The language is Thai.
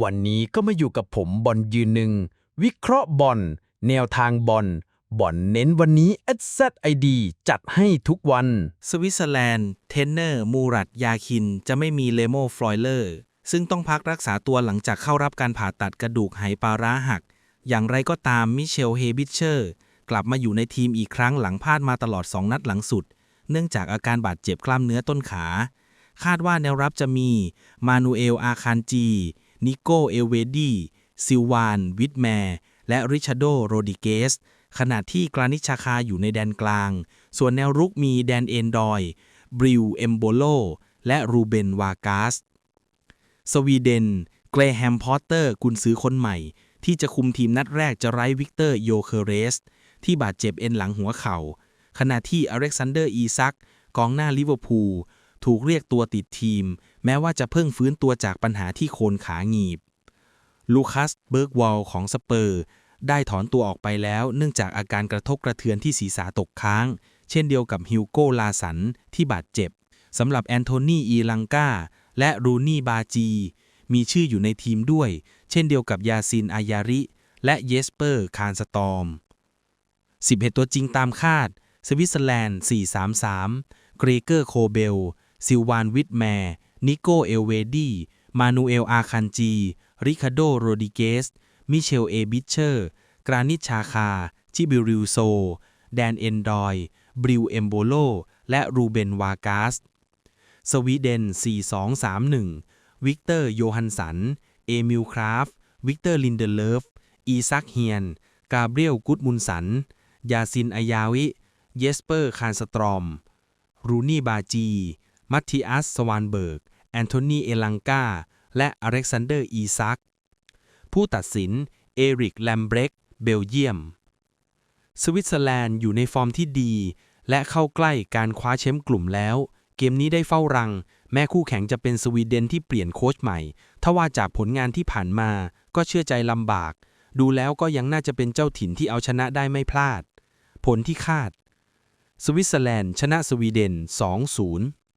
วันนี้ก็มาอยู่กับผมบอลยืนหนึ่ง วิเคราะห์บอลแนวทางบอลบอลเน้นวันนี้ SZID จัดให้ทุกวัน สวิตเซอร์แลนด์ เทนเนอร์ มูรัตยาคิน จะไม่มีเลโมฟลอยเลอร์ ซึ่งต้องพักรักษาตัวหลังจากเข้ารับการผ่าตัดกระดูกไหปลาร้าหัก อย่างไรก็ตามมิเชลเฮบิเชอร์ กลับมาอยู่ในทีมอีกครั้งหลังพลาดมาตลอด 2 นัดหลังสุด เนื่องจากอาการบาดเจ็บกล้ามเนื้อต้นขา คาดว่าแนวรับจะมีมานูเอลอาคานจี นิโกเอเวดีซิวาน วิทแมร์และริชาโด โรดิเกส ขณะที่กรานิชาคาอยู่ในแดนกลาง ส่วนแนวรุกมีแดนเอนดอย บริว เอมโบโล และรูเบน วากาส สวีเดน เกรแฮม พอตเตอร์ กุนซือคนใหม่ ที่จะคุมทีมนัดแรกจะไร้วิกเตอร์ โยเคเรส ที่บาดเจ็บเอ็นหลังหัวเข่า ขณะที่อเล็กซานเดอร์ อีซัก กองหน้าลิเวอร์พูล ถูกเรียกตัวติดทีม แม้ว่าจะเพิ่งฟื้นตัวจากปัญหาที่โคนขาหงีบ ลูคัสเบิร์กวอลของสเปอร์ ได้ถอนตัวออกไปแล้วเนื่องจากอาการกระทบกระเทือนที่ศีรษะตกค้าง เช่นเดียวกับฮิวโก้ลาสันที่บาดเจ็บสำหรับแอนโทนีอีลังกาและรูนี่บาจี มีชื่ออยู่ในทีมด้วย เช่นเดียวกับยาซินอายาริ และเยสเปอร์คานสตอม11 ตัวจริงตามคาด สวิตเซอร์แลนด์ 433 เกรเกอร์โคเบล ซิลวานวิทแมร์ นิโกเอลเวดีมานูเอลอาคันจี ริคาโดโรดิเกส มิเชลเอบิชเชอร์ กรานิชชาคาจิบิริวโซ แดนเอนดอย บริวเอมโบโล และรูเบนวากาส สวีเดน 4231 วิกเตอร์โยฮันสัน เอมิลคราฟ วิกเตอร์ลินเดเลฟ อีซักเฮียน กาเบรียลกุดมุนสัน ยาซินอายาวิ เยสเปอร์คานสตรอม รูนี่บาจี มัตติอัส สวานเบิร์ก แอนโทนี เอลังกา และอเล็กซานเดอร์ อีซัก ผู้ตัดสิน เอริก แลมเบรก เบลเยียม สวิตเซอร์แลนด์อยู่ในฟอร์มที่ดี และเข้าใกล้การคว้าแชมป์กลุ่มแล้ว เกมนี้ได้เฝ้ารัง แม้คู่แข่งจะเป็นสวีเดนที่เปลี่ยนโค้ชใหม่ ทว่าจากผลงานที่ผ่านมา ก็เชื่อใจลำบาก ดูแล้วก็ยังน่าจะเป็นเจ้าถิ่นที่เอาชนะได้ไม่พลาด ผลที่คาดสวิตเซอร์แลนด์ชนะสวีเดน 2-0